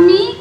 Monique.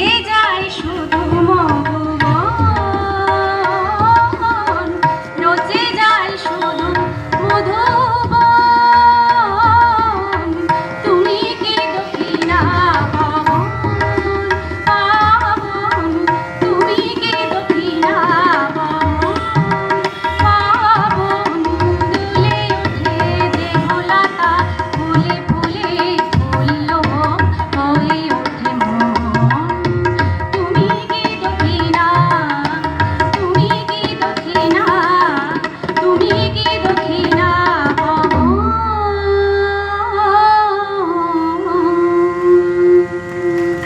থেকে যায় শুধু মগ